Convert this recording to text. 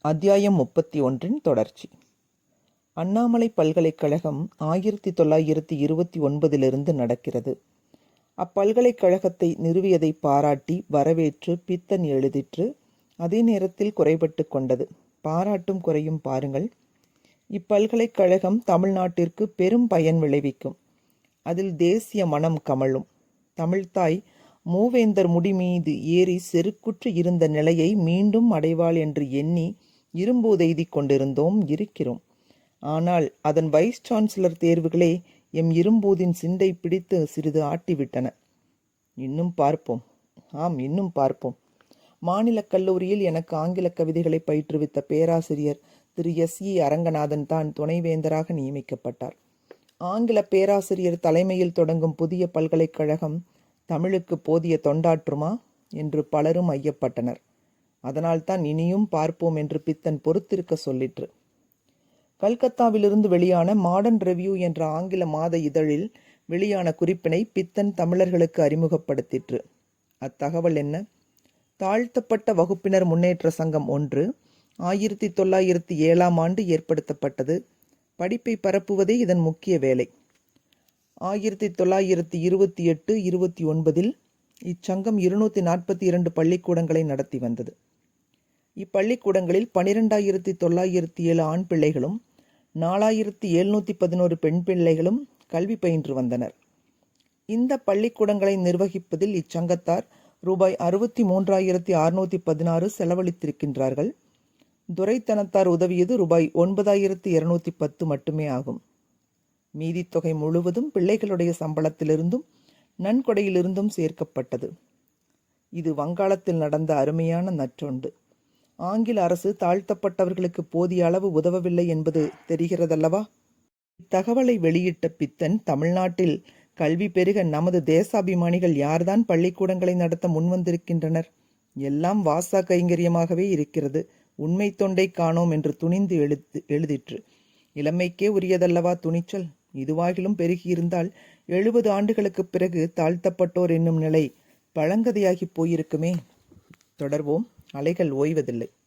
அத்தியாயம் முப்பத்தி ஒன்றின் தொடர்ச்சி. அண்ணாமலை பல்கலைக்கழகம் ஆயிரத்தி தொள்ளாயிரத்தி இருபத்தி ஒன்பதிலிருந்து நடக்கிறது. அப்பல்கலைக்கழகத்தை நிறுவியதை பாராட்டி வரவேற்று பித்தன் எழுதிற்று அதே நேரத்தில் குறைபட்டு கொண்டது. பாராட்டும் குறையும் பாருங்கள். இப்பல்கலைக்கழகம் தமிழ்நாட்டிற்கு பெரும் பயன் விளைவிக்கும். அதில் தேசிய மனம் கமழும். தமிழ்தாய் மூவேந்தர் முடி மீது ஏறி செருக்குற்று இருந்த நிலையை மீண்டும் அடைவாள் என்று எண்ணி இரும்போதெய்திக் கொண்டிருந்தோம் இருக்கிறோம். ஆனால் அதன் வைஸ் சான்சலர் தேர்வுகளே எம் இரும்பூதின் சிண்டை பிடித்து சிறிது ஆட்டிவிட்டன. இன்னும் பார்ப்போம். ஆம் இன்னும் பார்ப்போம். மாநிலக் கல்லூரியில் எனக்கு ஆங்கில கவிதைகளை பயிற்றுவித்த பேராசிரியர் திரு எஸ் இ அரங்கநாதன் தான் துணைவேந்தராக நியமிக்கப்பட்டார். ஆங்கில பேராசிரியர் தலைமையில் தொடங்கும் புதிய பல்கலைக்கழகம் தமிழுக்கு போதிய தொண்டாற்றுமா? என்று பலரும் ஐயப்பட்டனர். அதனால்தான் இனியும் பார்ப்போம் என்று பித்தன் பொறுத்திருக்க சொல்லிற்று. கல்கத்தாவிலிருந்து வெளியான மாடர்ன் ரிவ்யூ என்ற ஆங்கில மாத இதழில் வெளியான குறிப்பினை பித்தன் தமிழர்களுக்கு அறிமுகப்படுத்திற்று. அத்தகவல் என்ன? தாழ்த்தப்பட்ட வகுப்பினர் முன்னேற்ற சங்கம் ஒன்று ஆயிரத்தி தொள்ளாயிரத்தி ஏழாம் ஆண்டு ஏற்படுத்தப்பட்டது. படிப்பை பரப்புவதே இதன் முக்கிய வேலை. ஆயிரத்தி தொள்ளாயிரத்தி இருபத்தி எட்டு இருபத்தி ஒன்பதில் இச்சங்கம் இருநூற்றி நாற்பத்தி இரண்டு பள்ளிக்கூடங்களை நடத்தி வந்தது. இப்பள்ளிக்கூடங்களில் பனிரெண்டாயிரத்தி தொள்ளாயிரத்தி ஏழு ஆண் பிள்ளைகளும் நாலாயிரத்தி எழுநூற்றி பதினோரு பெண் பிள்ளைகளும் கல்வி பயின்று வந்தனர். இந்த பள்ளிக்கூடங்களை நிர்வகிப்பதில் இச்சங்கத்தார் ரூபாய் அறுபத்தி மூன்றாயிரத்தி அறுநூற்றி பதினாறு செலவழித்திருக்கின்றார்கள். துரைத்தனத்தார் உதவியது ரூபாய் ஒன்பதாயிரத்தி இருநூற்றி பத்து மட்டுமே ஆகும். மீதித்தொகை தொகை முழுவதும் பிள்ளைகளுடைய சம்பளத்திலிருந்தும் நன்கொடையிலிருந்தும் சேர்க்கப்பட்டது. இது வங்காளத்தில் நடந்த அருமையான நற்றொண்டு. ஆங்கில அரசு தாழ்த்தப்பட்டவர்களுக்கு போதிய அளவு உதவவில்லை என்பது தெரிகிறதல்லவா? இத்தகவலை வெளியிட்ட பித்தன் தமிழ்நாட்டில் கல்வி பெருக நமது தேசாபிமானிகள் யார்தான் பள்ளிக்கூடங்களை நடத்த முன்வந்திருக்கின்றனர்? எல்லாம் வாசா கைங்கரியமாகவே இருக்கிறது. உண்மை தொண்டை காணோம் என்று துணிந்து எழுத்து எழுதிற்று. இளமைக்கே உரியதல்லவா துணிச்சல்? இதுவாகிலும் பெருகியிருந்தால் எழுபது ஆண்டுகளுக்குப் பிறகு தாழ்த்தப்பட்டோர் என்னும் நிலை பழங்கதையாகி போயிருக்குமே. தொடர்வோம். அலைகள் ஓய்வதில்லை.